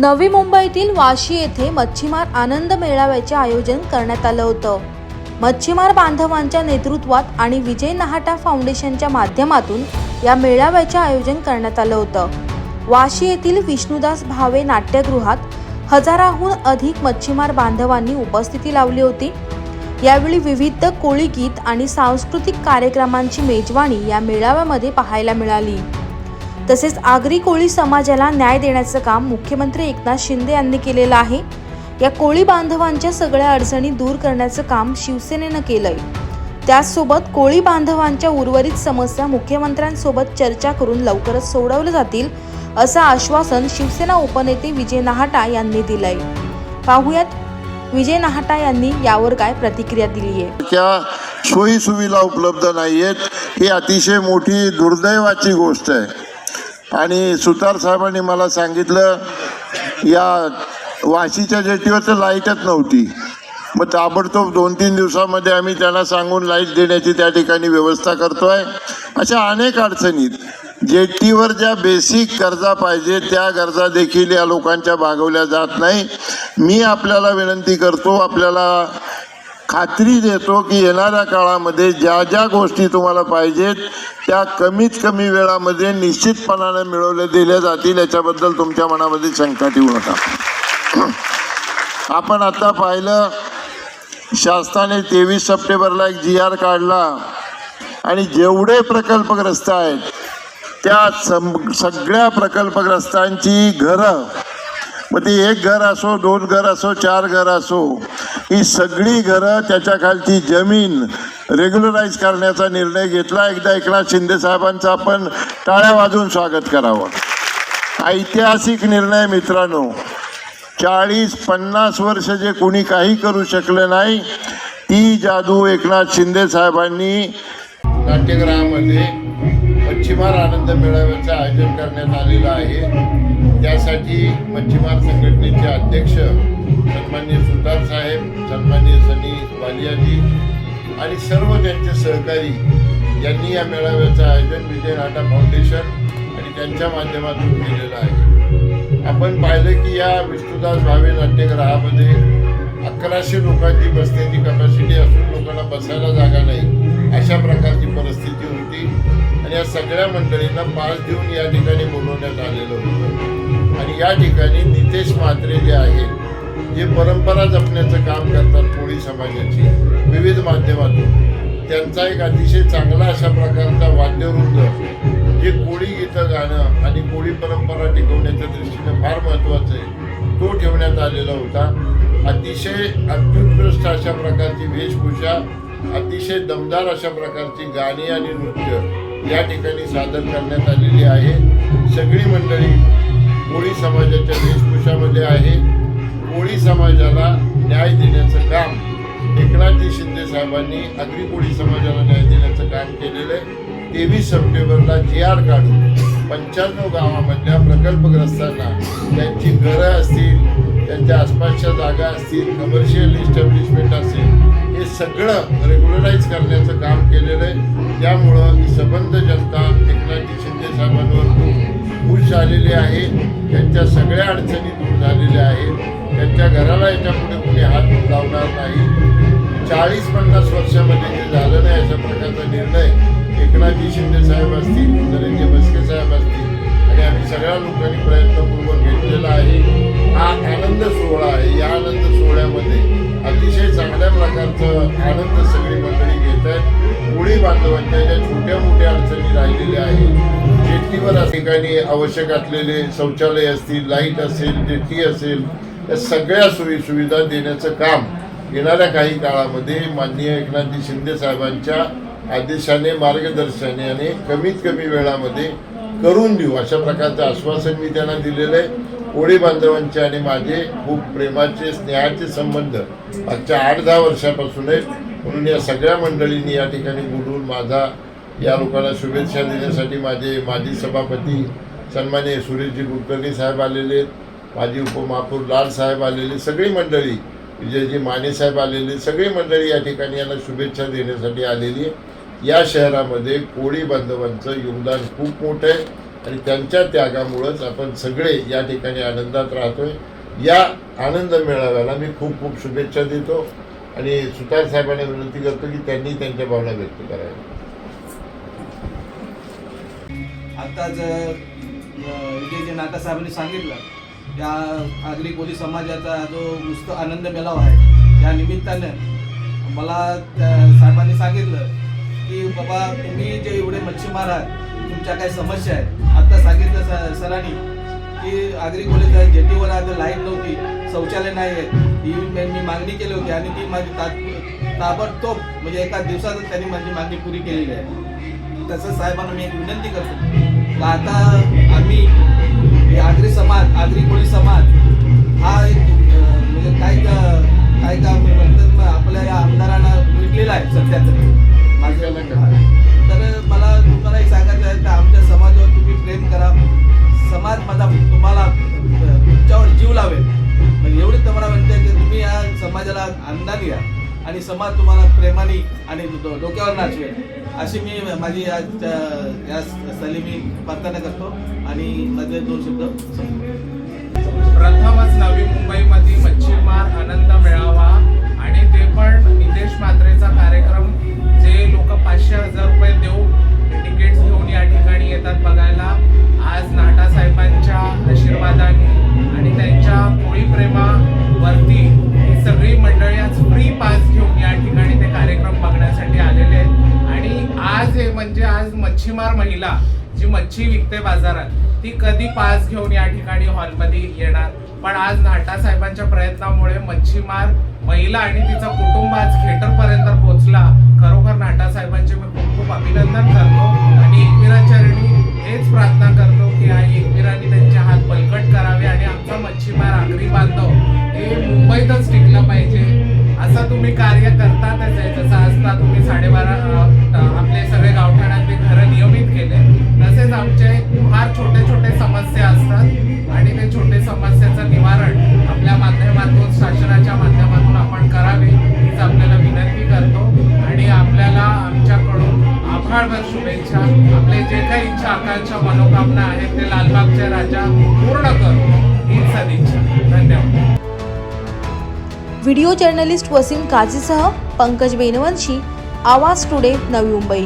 नवी मुंबईतील वाशी येथे मच्छीमार आनंद मेळाव्याचे आयोजन करण्यात आलं होतं. मच्छीमार बांधवांच्या नेतृत्वात आणि विजय नहाटा फाउंडेशनच्या माध्यमातून या मेळाव्याचे आयोजन करण्यात आलं होतं. वाशी येथील विष्णुदास भावे नाट्यगृहात हजाराहून अधिक मच्छीमार बांधवांनी उपस्थिती लावली होती. यावेळी विविध कोळी गीत आणि सांस्कृतिक कार्यक्रमांची मेजवानी या मेळाव्यामध्ये पाहायला मिळाली. तसेच आगरी कोळी समाजाला न्याय देण्याचं काम मुख्यमंत्री एकनाथ शिंदे यांनी केलेलं आहे. या कोळी बांधवांच्या सगळ्या अडचणी दूर करण्याचं काम शिवसेनेनं केलंय. त्याचसोबत कोळी बांधवांच्या उर्वरित समस्या मुख्यमंत्र्यांसोबत चर्चा करून लवकरच सोडवल्या जातील असं आश्वासन शिवसेना उपनेते विजय नहाटा यांनी दिलंय. पाहुयात विजय नहाटा यांनी यावर काय प्रतिक्रिया दिली आहे. सोयी सुविधा उपलब्ध नाही आहेत ही अतिशय मोठी दुर्दैवाची गोष्ट आहे. आणि सुतार साहेबांनी मला सांगितलं या वाशीच्या जेटीवर तर लाईटच नव्हती. मग ताबडतोब दोन तीन दिवसामध्ये आम्ही त्यांना सांगून लाइट देण्याची त्या ठिकाणी व्यवस्था करतोय. अशा अनेक अडचणीत जेटीवर ज्या बेसिक गरजा पाहिजे त्या गरजा देखील या लोकांच्या भागवल्या जात नाही. मी आपल्याला विनंती करतो आपल्याला खात्री देतो की येणाऱ्या काळामध्ये ज्या ज्या गोष्टी तुम्हाला पाहिजेत त्या कमीत कमी वेळामध्ये निश्चितपणाने मिळवल्या दिल्या जातील. याच्याबद्दल तुमच्या मनामध्ये शंका ठेवू नका. आपण आता पाहिलं शासनाने तेवीस सप्टेंबरला एक जी आर काढला आणि जेवढे प्रकल्पग्रस्त आहेत त्या सम सगळ्या प्रकल्पग्रस्तांची घरं मग ते एक घर असो दोन घर असो चार घर असो ही सगळी घरं त्याच्या खालची जमीन रेग्युलराईज करण्याचा निर्णय घेतला. एकदा एकनाथ शिंदे साहेबांचं आपण टाळ्या वाजवून स्वागत करावं. ऐतिहासिक निर्णय मित्रांनो. चाळीस पन्नास वर्ष जे कोणी काही करू शकलं नाही ती जादू एकनाथ शिंदे साहेबांनी नाट्यगृहामध्ये पश्चिमार आनंद मेळाव्याचं आयोजन करण्यात आलेलं आहे. त्यासाठी मच्छीमार संघटनेचे अध्यक्ष सन्मान्य सुतार साहेब सन्मान्य सनी वालियाजी आणि सर्व त्यांचे सहकारी यांनी या मेळाव्याचं आयोजन विजय नाटा फाउंडेशन आणि त्यांच्या माध्यमातून केलेलं आहे. आपण पाहिलं की या विष्णुदास भावे नाट्यगृहामध्ये अकराशे लोकांची बसण्याची कपॅसिटी असून लोकांना बसायला जागा नाही अशा प्रकारची परिस्थिती होती. आणि या सगळ्या मंडळींना पास देऊन या ठिकाणी बोलवण्यात आलेलं होतं. या ठिकाणी नितेश म्हात्रे जे आहेत जे परंपरा जपण्याचं काम करतात कोळी समाजाची विविध माध्यमातून त्यांचा एक अतिशय चांगला अशा प्रकारचा वाद्यवृंद जे कोळी गीतं गाणं आणि कोळी परंपरा टिकवण्याच्या दृष्टीने फार महत्त्वाचं आहे तो ठेवण्यात आलेला होता. अतिशय अत्युत्कृष्ट अशा प्रकारची वेशभूषा अतिशय दमदार अशा प्रकारची गाणी आणि नृत्य या ठिकाणी सादर करण्यात आलेली आहे. सगळी मंडळी कोळी समाजाच्या वेशभूषामध्ये आहे. कोळी समाजाला न्याय देण्याचं काम. एकनाथजी शिंदे साहेबांनी अग्री कोळी समाजाला न्याय देण्याचं काम केलेलं आहे. तेवीस सप्टेंबरला जी आर काढून पंच्याण्णव गावामधल्या प्रकल्पग्रस्तांना त्यांची घरं असतील त्यांच्या आसपासच्या जागा असतील कमर्शियल इस्टॅब्लिशमेंट असेल हे सगळं रेग्युलराईज करण्याचं काम केलेलं आहे. त्यामुळं सबंध जनता एकनाथ खुश आहे त्यांच्या सगळ्या अडचणी दूर झालेल्या आहेत. त्यांच्या घराला याच्यापुढे कुणी हात लावणार नाही. चाळीस पन्नास वर्षामध्ये जे झालं नाही अशा प्रकारचा निर्णय एकनाथजी शिंदे साहेब असतील नरेंद्र बसके साहेब असतील आणि आम्ही सगळ्या लोकांनी प्रयत्नपूर्वक घेतलेला आहे. हा आनंद सोहळा आहे. या आनंद सोहळ्यामध्ये अतिशय चांगल्या प्रकारचं आनंद सगळी मंडळी घेत आहेत. कोळी बांधवांच्या ज्या छोट्या मोठ्या अडचणी राहिलेल्या आहेत जेटीवर या ठिकाणी आवश्यक असलेले शौचालय असतील लाइट असेल डेटी असेल या सगळ्या सोयी सुविधा देण्याचं काम येणाऱ्या काही काळामध्ये माननीय एकनाथजी शिंदे साहेबांच्या आदेशाने मार्गदर्शनाने आणि कमीत कमी वेळामध्ये करून देऊ. अशा प्रकारचं आश्वासन मी त्यांना दिलेलं आहे. कोळी बांधवांचे आणि माझे खूप प्रेमाचे स्नेहाचे संबंध मागच्या आठ दहा वर्षापासून आहेत. म्हणून या सगळ्या मंडळींनी या ठिकाणी बोलून माझा या लोकांना शुभेच्छा देण्यासाठी माझे माजी सभापती सन्मान्य सुरेशजी कुलकर्णी साहेब आलेले आहेत माजी उपमहापौर लाल साहेब आलेले सगळी मंडळी विजयजी माने साहेब आलेले सगळी मंडळी या ठिकाणी यांना शुभेच्छा देण्यासाठी आलेली आहे. या शहरामध्ये कोळी बांधवांचं योगदान खूप मोठं आहे आणि त्यांच्या त्यागामुळंच आपण सगळे या ठिकाणी आनंदात राहतोय. या आनंद मेळाव्याला मी खूप खूप शुभेच्छा देतो आणि सुतार साहेबांना विनंती करतो की त्यांनी त्यांच्या भावना व्यक्त कराव्या आत्ताच विजय जे नाटासाहेबांनी सांगितलं या आगरी कोली समाजाचा जो नुसतं आनंद मेळावा आहे या निमित्तानं मला त्या साहेबांनी सांगितलं की बाबा तुम्ही जे एवढे मच्छीमार आहात तुमच्या काही समस्या आहेत. आता सांगितलं स सरांनी की आगरी कोलीच्या जेटीवर आज लाइट नव्हती शौचालय नाही आहेत ही मी मागणी केली होती आणि ती माझी ता ताबडतोब म्हणजे एका दिवसातच त्यांनी माझी मागणी पुरी केलेली आहे. तसंच साहेबांना मी एक विनंती करतो. आता आम्ही आगरी समाज आगरी कोळी समाज हा एक म्हणजे काय का काय का म्हणतात आपल्या या आमदारांना विकलेला आहे सध्या तरी माझं तर मला तुम्हाला एक सांगायचं आहे तर आमच्या समाजावर तुम्ही प्रेम करा. समाज माझा तुम्हाला तुमच्यावर जीव लावेल. म्हणजे एवढी तुम्हाला म्हणते की तुम्ही या समाजाला अंदान या. आणि समाज तुम्हाला प्रेमाने आणि डोक्यावर नाचवेल. अशी मी माझी या या स्थळी मी प्रार्थना करतो आणि माझे दोन शब्द प्रथमच नवी मुंबईमध्ये मच्छीमार आनंद मिळावा आणि ते पण नितेश मात्रेचा कार्यक्रम जे लोक पाचशे हजार रुपये देऊन तिकीट्स घेऊन या ठिकाणी येतात बघायला. आज नाटा साहेबांच्या आशीर्वादाने आणि त्यांच्या कोळी प्रेमावरती सगळी मंडळी आज फ्री पास घेऊन या ठिकाणी ते कार्यक्रम बघण्यासाठी आलेले आहेत. आणि आज हे म्हणजे आज मच्छीमार महिला जी मच्छी विकते बाजारात ती कधी पास घेऊन या ठिकाणी हॉलमध्ये येणार? पण आज नाटा साहेबांच्या प्रयत्नामुळे मच्छीमार महिला आणि तिचा कुटुंब आज थिएटरपर्यंत पोहोचला. खरोखर नाटा साहेबांचे मी खूप खूप अभिनंदन करतो आणि एकविराचरणी हेच प्रार्थना करतो की आई असं कार्य करतातच आहे. जसं असता तुम्ही साडेबारा आपले सगळे गावठाणातले घरं नियमित केले. तसेच आमचे फार छोटे छोटे समस्या असतात. आणि ते छोटे समस्याचं निवारण आपल्या माध्यमातून शासनाच्या माध्यमातून आपण करावे हीच आपल्याला विनंती करतो. आणि आपल्याला आमच्याकडून आभाळभर शुभेच्छा. आपले जे काही इच्छा आकांक्षा मनोकामना आहेत ते लालबागच्या राजा पूर्ण करू हीच सदी व्हिडिओ जर्नलिस्ट वसीम काझीसह पंकज बेनवंशी आवाज टुडे नवी मुंबई.